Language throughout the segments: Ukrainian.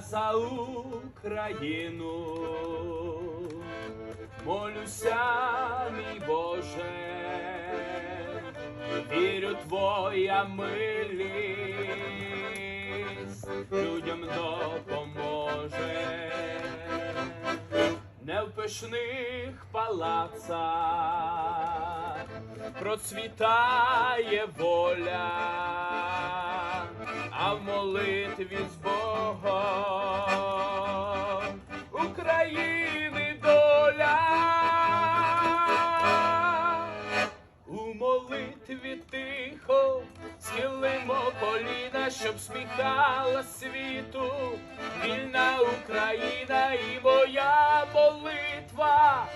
за Україну. Молюся, мій Боже, вірю твоя милість людям допоможе. Не в пишних палацах процвітає воля, в молитві з Богом України доля. У молитві тихо схилимо коліна, щоб сміхала світу. Вільна Україна і моя молитва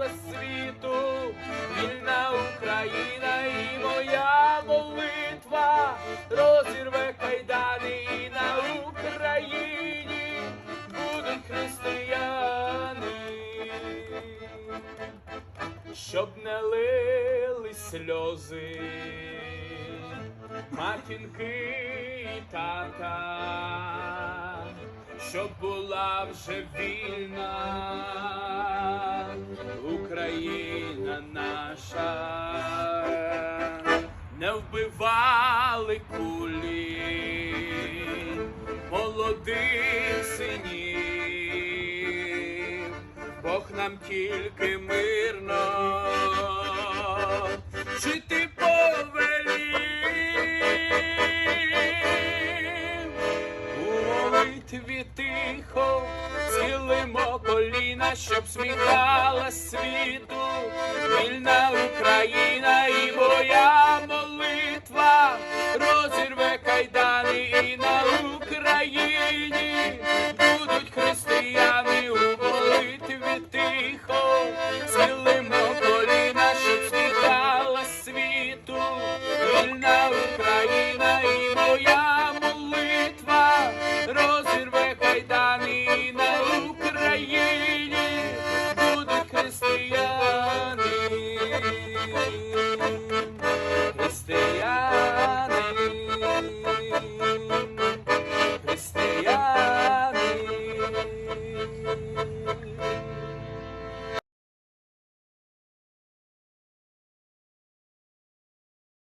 сміхала світу. Вільна Україна і моя молитва розірве кайдани і на Україні будуть християни, щоб не лили сльози, матінки і тата, щоб була вже вільна Україна наша, не вбивали кулі молодих синів, Бог нам тільки мирно жити повелів. молитві тихо, схилимо коліна, щоб світала світу, вільна Україна і моя молитва розірве кайдани і на Україні будуть християни у молитві тихо, схилимо коліна, щоб світала світу, вільна.